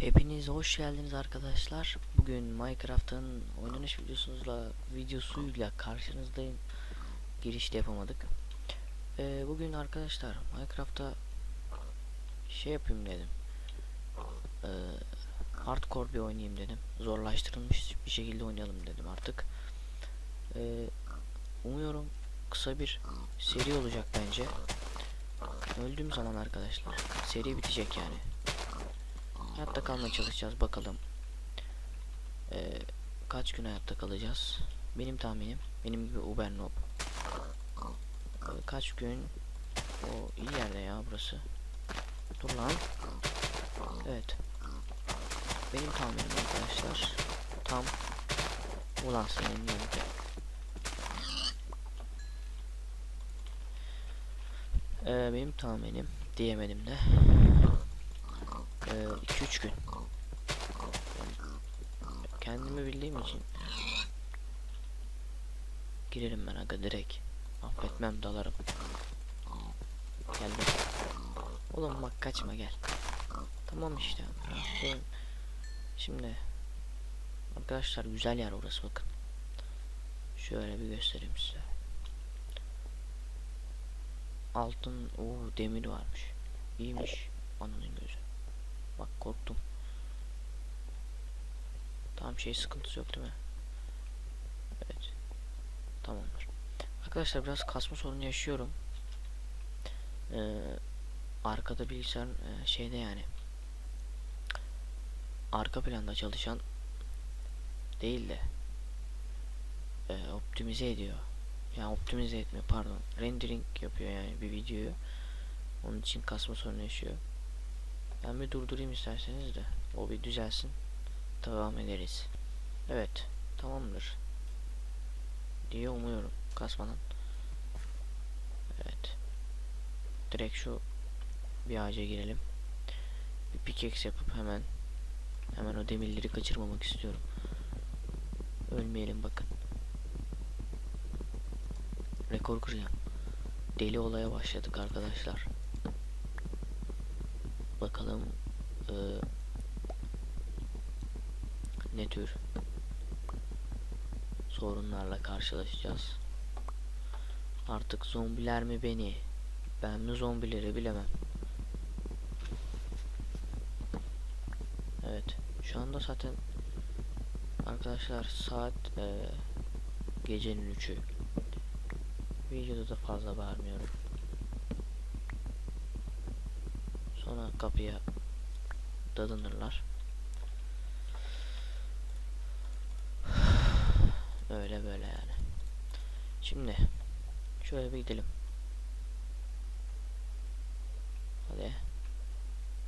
Hepiniz hoş geldiniz arkadaşlar. Bugün Minecraft'ın oynanış videosuyla videosuyla karşınızdayım. Girişte yapamadık. Ee, bugün arkadaşlar Minecraft'ta şey yapayım dedim. Ee, hardcore bir oynayayım dedim. Zorlaştırılmış bir şekilde oynayalım dedim artık. Ee, umuyorum kısa bir seri olacak bence. Öldüğüm zaman arkadaşlar seri bitecek yani. Hayatta kalmaya çalışacağız bakalım. Ee, kaç gün hayatta kalacağız? Benim tahminim benim gibi Uber Noob. Ee, kaç gün? O iyi yerde ya burası. Dur lan. Evet. Benim tahminim arkadaşlar tam ulan senin yanında. Ee, benim tahminim diyemedim de 2-3 gün. Kendimi bildiğim için girerim ben aga direkt. Affetmem dalarım. Geldim. Oğlum bak kaçma gel. Tamam işte. Şimdi arkadaşlar güzel yer orası bakın. Şöyle bir göstereyim size. Altın o demir varmış. İyiymiş. Ananın gözü Bak korktum. Tamam şey sıkıntısı yok değil mi? Evet. Tamamdır. Arkadaşlar biraz kasma sorunu yaşıyorum. Ee, arkada bilgisayar e, şeyde yani arka planda çalışan değil de e, optimize ediyor. Yani optimize etmiyor pardon. Rendering yapıyor yani bir videoyu. Onun için kasma sorunu yaşıyor. Ben bir durdurayım isterseniz de o bir düzelsin. Devam ederiz. Evet. Tamamdır. Diye umuyorum. Kasmadan. Evet. Direkt şu bir ağaca girelim. Bir pickaxe yapıp hemen hemen o demirleri kaçırmamak istiyorum. Ölmeyelim bakın. Rekor kıracağım. Deli olaya başladık arkadaşlar. Bakalım eee, ne tür sorunlarla karşılaşacağız. Artık zombiler mi beni, ben mi zombileri bilemem. Evet, şu anda zaten arkadaşlar saat eee, gecenin üçü. Videoda da fazla bağırmıyorum. Sonra kapıya dadanırlar. Öyle böyle yani. Şimdi şöyle bir gidelim. Hadi.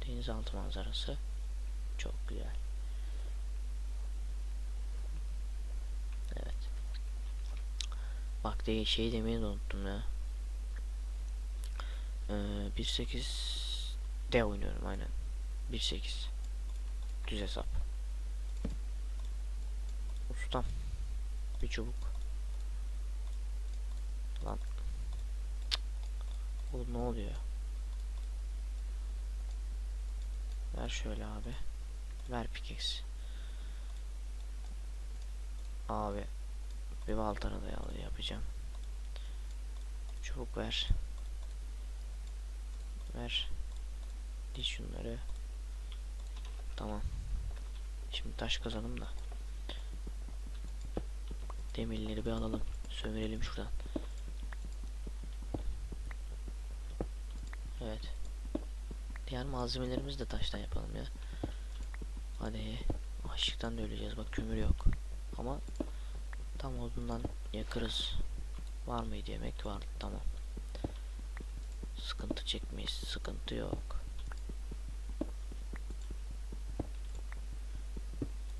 Denizaltı manzarası çok güzel. Evet. Bak de şey demeyi de unuttum ya. Ee, 1.8 D oynuyorum aynen. 1.8 Düz hesap. Ustam. Bir çubuk. Lan. Cık. Oğlum ne oluyor? Ver şöyle abi. Ver pickaxe. Abi. Bir baltara dayalı yapacağım. Çubuk ver. Ver. Diz şunları. Tamam. Şimdi taş kazalım da. Demirleri bir alalım. Sömürelim şuradan. Evet. Diğer malzemelerimizi de taştan yapalım ya. Hadi. Açlıktan da öleceğiz. Bak kömür yok. Ama tam odundan yakarız. Var mıydı yemek? Vardı. Tamam. Sıkıntı çekmeyiz. Sıkıntı yok.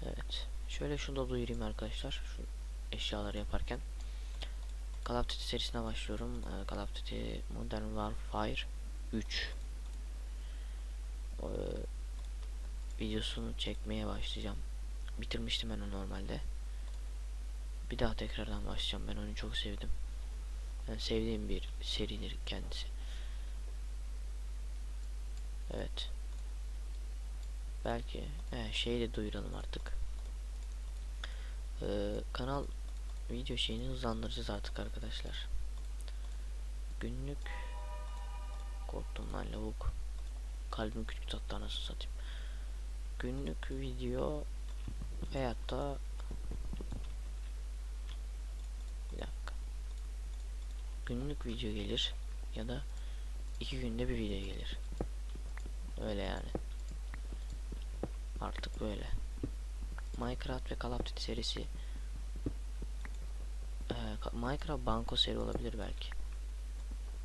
Evet. Şöyle şunu da duyurayım arkadaşlar. Şu eşyaları yaparken. Call of Duty serisine başlıyorum. Ee, Call of Duty Modern Warfare 3. Ee, videosunu çekmeye başlayacağım. Bitirmiştim ben onu normalde. Bir daha tekrardan başlayacağım. Ben onu çok sevdim. Yani sevdiğim bir seridir kendisi. Evet. belki he, şeyi de duyuralım artık. Ee, kanal video şeyini hızlandıracağız artık arkadaşlar. Günlük korktum lan lavuk. Kalbim küçük tattı anasını satayım. Günlük video hayatta bir dakika. Günlük video gelir ya da iki günde bir video gelir. Öyle yani. Artık böyle. Minecraft ve Call of Duty serisi Ee, Minecraft banko seri olabilir belki.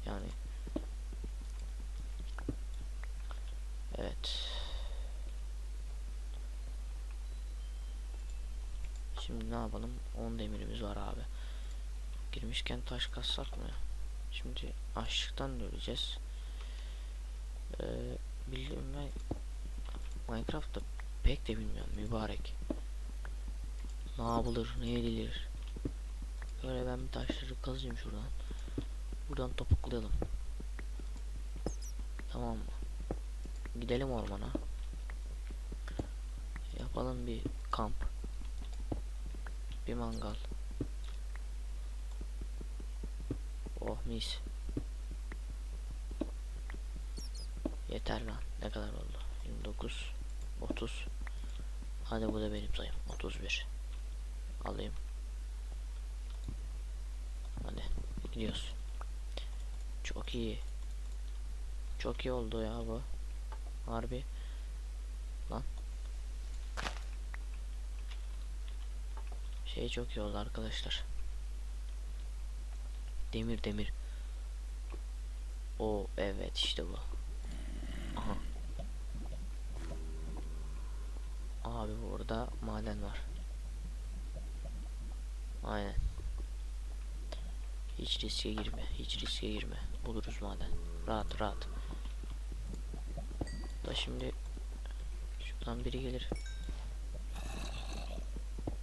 Yani Evet. Şimdi ne yapalım? 10 demirimiz var abi. Girmişken taş kassak mı? Şimdi açlıktan da. Ee, bildiğim ben Minecraft'ta pek de bilmiyorum mübarek. Ne yapılır, ne edilir? Böyle ben bir taşları kazayım şuradan. Buradan topuklayalım. Tamam mı? Gidelim ormana. Yapalım bir kamp. Bir mangal. Oh mis. Yeter lan. Ne kadar oldu? 29 30 Hadi bu da benim sayım. 31 Alayım. Hadi gidiyoruz. Çok iyi. Çok iyi oldu ya bu. Harbi. Lan. Şey çok iyi oldu arkadaşlar. Demir demir. O evet işte bu. Aha. Abi burada maden var. Aynen. Hiç riske girme. Hiç riske girme. Buluruz maden. Rahat rahat. Da şimdi şuradan biri gelir.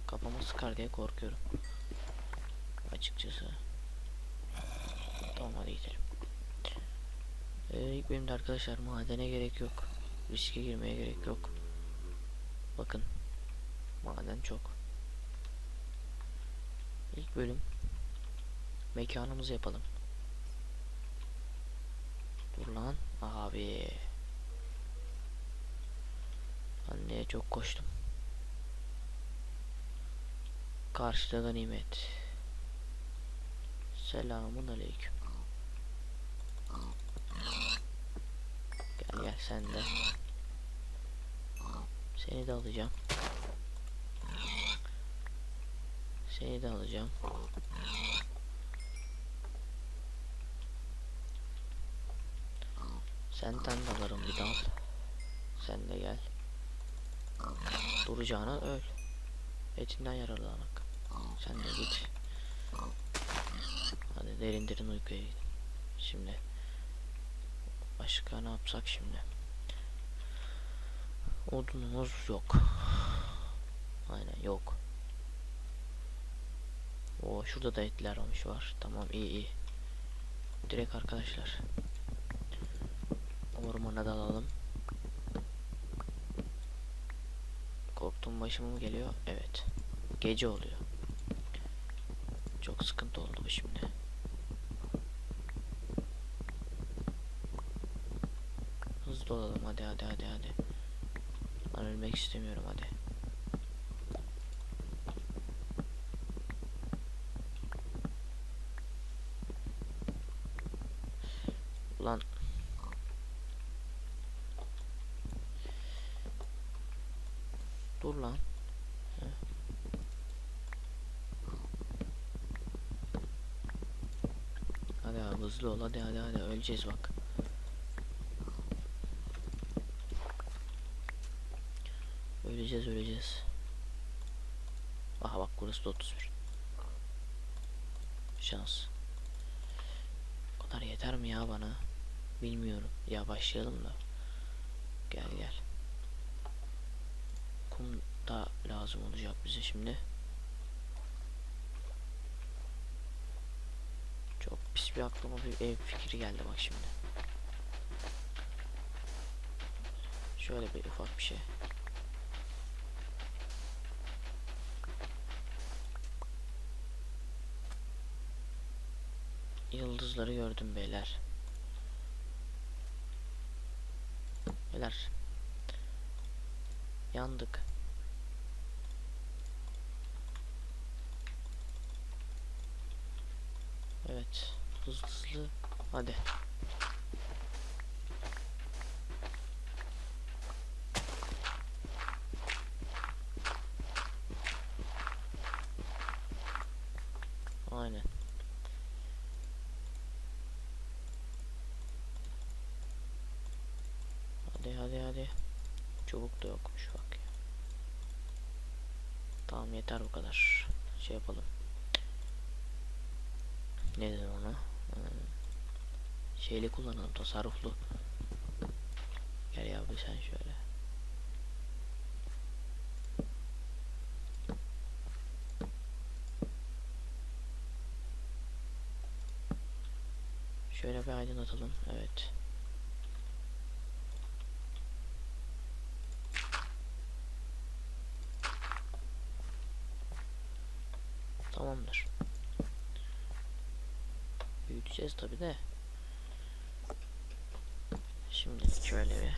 Kafama sıkar diye korkuyorum. Açıkçası. Tamam hadi gidelim. Ee, ilk bölümde arkadaşlar madene gerek yok. Riske girmeye gerek yok. Bakın. Maden çok. İlk bölüm mekanımızı yapalım. Dur lan abi. Anneye çok koştum. Karşıda ganimet. Selamun aleyküm. Gel gel sen de. Seni de alacağım. Seni de alacağım. Senden de alırım bir dal. Sen de gel. Duracağına öl. Etinden yararlanak. Sen de git. Hadi derin derin uykuya gidin. Şimdi başka ne yapsak şimdi? Odunumuz yok. Aynen yok. O şurada da etler olmuş var. Tamam iyi iyi. Direkt arkadaşlar. Ormana dalalım. Korktuğum başıma mı geliyor? Evet. Gece oluyor. Çok sıkıntı oldu bu şimdi. Hızlı olalım hadi hadi hadi hadi. Ben ölmek istemiyorum hadi. Ulan Dur lan. Heh. Hadi abi hızlı ol hadi hadi hadi öleceğiz bak. Öleceğiz öleceğiz. Aha bak burası da 31. Şans. O kadar yeter mi ya bana? Bilmiyorum. Ya başlayalım da. Gel gel. Kum da lazım olacak bize şimdi. Çok pis bir aklıma bir ev fikri geldi bak şimdi. Şöyle bir ufak bir şey. Yıldızları gördüm beyler. Beyler. Yandık. Evet. Hızlı hızlı. Hadi. Aynen. Hadi hadi hadi. Çubuk da yokmuş bak ya. Tamam yeter bu kadar. Şey yapalım. Ne denir ona? Şeyli kullanalım tasarruflu. Gel ya bir sen şöyle. Şöyle bir aydınlatalım. Evet. Tamamdır. Büyüteceğiz tabi de. Şimdi şöyle bir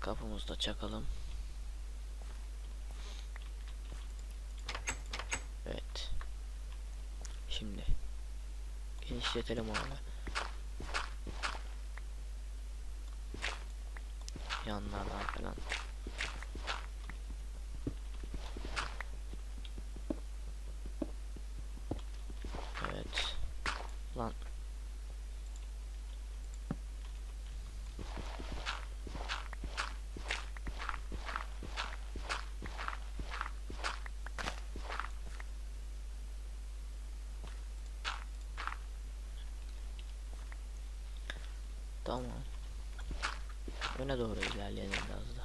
kapımızda çakalım. Evet. Şimdi genişletelim abi. Yanlardan falan. Evet. Lan. Tamam. Öne doğru ilerleyelim biraz da.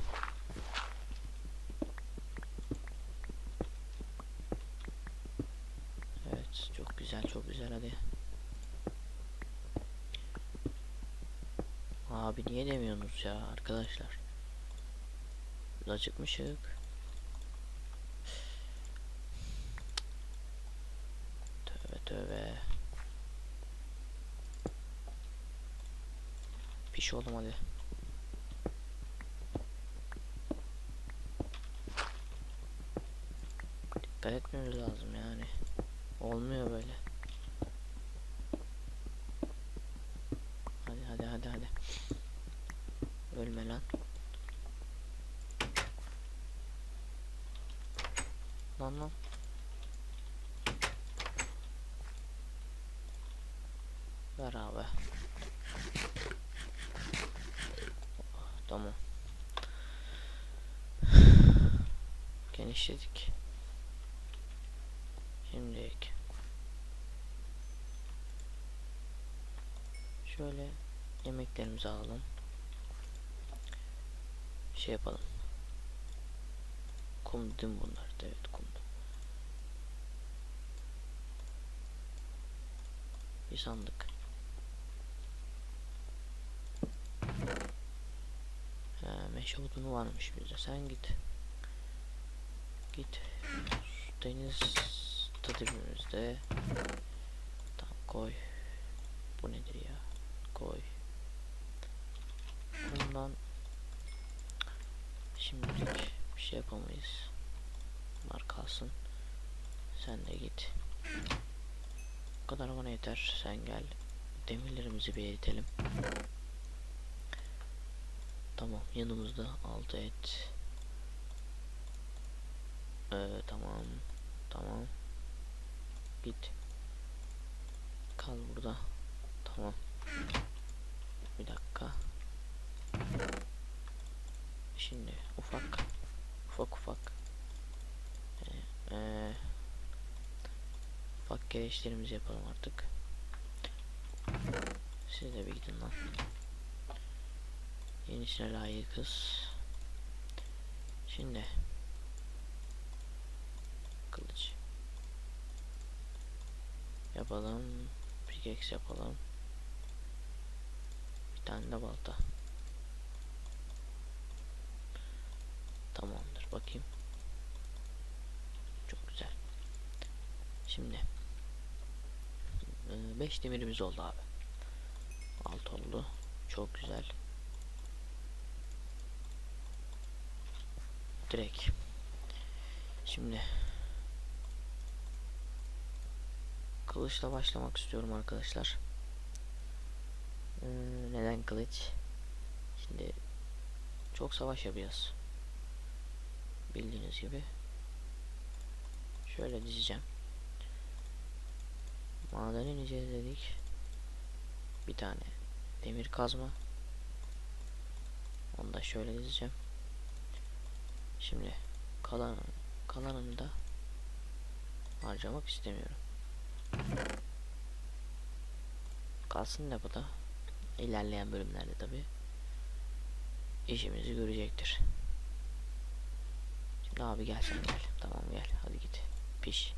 Evet, çok güzel, çok güzel hadi. Abi niye demiyorsunuz ya arkadaşlar? Burada çıkmışık. Tövbe tövbe. Piş oğlum hadi. Dikkat etmemiz lazım yani. Olmuyor böyle. Hadi hadi hadi hadi. Ölme lan. Lan lan. Ver abi. Tamam. Genişledik. Şimdi şöyle yemeklerimizi alalım. Şey yapalım. Kum değil mi bunlar? Evet kum. Bir sandık. He, meşe odunu varmış bizde. Sen git. Git. Deniz tadımımızda. Tamam koy. Bu nedir ya? Koy. Bundan şimdilik bir şey yapamayız. Bunlar kalsın. Sen de git. Bu kadar bana yeter. Sen gel. Demirlerimizi bir eritelim. Tamam yanımızda altı et. Ee, tamam. Tamam. Git. Kal burada. Tamam. Bir dakika. Şimdi ufak ufak ufak ee, ee, ufak gereçlerimizi yapalım artık. Siz de bir gidin lan. Yenisine layıkız. Şimdi kılıç yapalım. Pickaxe yapalım. Bir tane de balta. Tamamdır bakayım. Çok güzel. Şimdi 5 demirimiz oldu abi. 6 oldu. Çok güzel. Direkt. Şimdi kılıçla başlamak istiyorum arkadaşlar. Ee, neden kılıç? Şimdi çok savaş yapacağız. Bildiğiniz gibi. Şöyle dizeceğim. Maden ineceğiz dedik. Bir tane demir kazma. Onu da şöyle dizeceğim. Şimdi kalan kalanını da harcamak istemiyorum. Kalsın da bu da ilerleyen bölümlerde tabi işimizi görecektir. Şimdi abi gel sen gel. Tamam gel hadi git. Piş.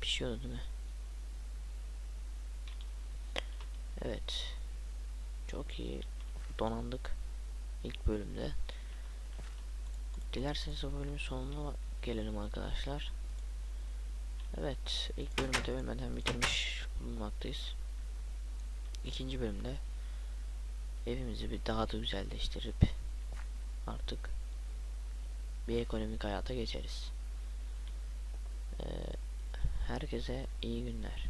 Pişiyordu değil mi? Evet. Çok iyi donandık ilk bölümde. Dilerseniz o bölümün sonuna gelelim arkadaşlar. Evet, ilk bölümü de ölmeden bitirmiş bulunmaktayız. İkinci bölümde evimizi bir daha da güzelleştirip artık bir ekonomik hayata geçeriz. Ee, herkese iyi günler.